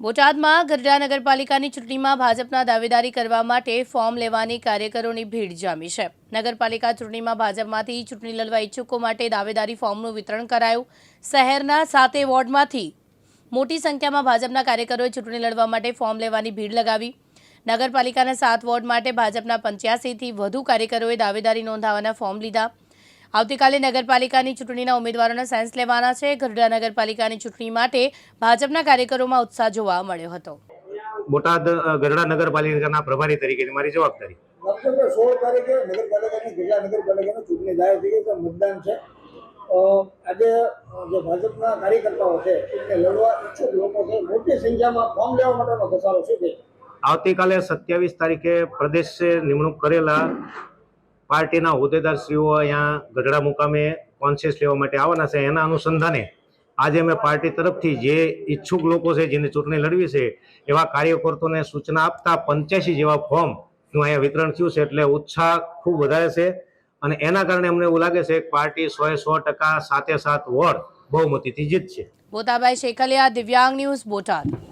બોટાદમાં ગઢડા નગરપાલિકાની ચૂંટણીમાં ભાજપના દાવેદારી કરવા માટે ફોર્મ લેવાની કાર્યકરોની ભીડ જામી છે. નગરપાલિકા ચૂંટણીમાં ભાજપમાંથી ચૂંટણી લડવા ઈચ્છુકો માટે દાવેદારી ફોર્મનું વિતરણ કરાયું. શહેરના સાતે વોર્ડમાંથી મોટી સંખ્યામાં ભાજપના કાર્યકરોએ ચૂંટણી લડવા માટે ફોર્મ લેવાની ભીડ લગાવી. નગરપાલિકાના સાત વોર્ડ માટે ભાજપના પંચ્યાસીથી વધુ કાર્યકરોએ દાવેદારી નોંધાવવાના ફોર્મ લીધા. આવતીકાલે નગરપાલિકાની ચૂંટણીના ઉમેદવારોના સેન્સ લેવાના છે. ગઢડા નગરપાલિકાની ચૂંટણી માટે ભાજપના કાર્યકરોમાં ઉત્સાહ જોવા મળ્યો હતો. બોટાદ ગઢડા નગરપાલિકાના પ્રભારી તરીકેની મારી જવાબદારી. સોળ તારીખે નગરપાલિકાની ગઢડા નગરપાલિકાની ચૂંટણી જાહેર થઈ ગઈ મતદાન છે. આજે જે ભાજપના કાર્યકર્તાઓ છે એમને લડવા ઈચ્છુક લોકો છે. મોટી સંખ્યામાં ફોર્મ લેવા માટેનો ઘસારો શું છે આવતીકાલે સત્યાવીસ તારીખે પ્રદેશે નિમણૂક કરેલા પાર્ટીના હોદ્દેદારશ્રીઓ અહીંયા ગઢડા મુકામે કોન્શિયસ લેવા માટે આવવાના છે. એના અનુસંધાને આજે અમે પાર્ટી તરફથી જે ઈચ્છુક લોકો છે, જેને ચૂંટણી લડવી છે, એવા કાર્યકર્તાઓને સૂચના આપતા પંચ્યાસી જેવા ફોર્મનું અહીંયા વિતરણ થયું છે એટલે ઉત્સાહ ખૂબ વધારે છે અને એના કારણે અમને એવું લાગે છે કે પાર્ટી સો સો ટકા સાતે સાત વોર્ડ બહુમતીથી જીતશે. બોતાભાઈ શેખલિયા, દિવ્યાંગ ન્યૂઝ બોટાદ.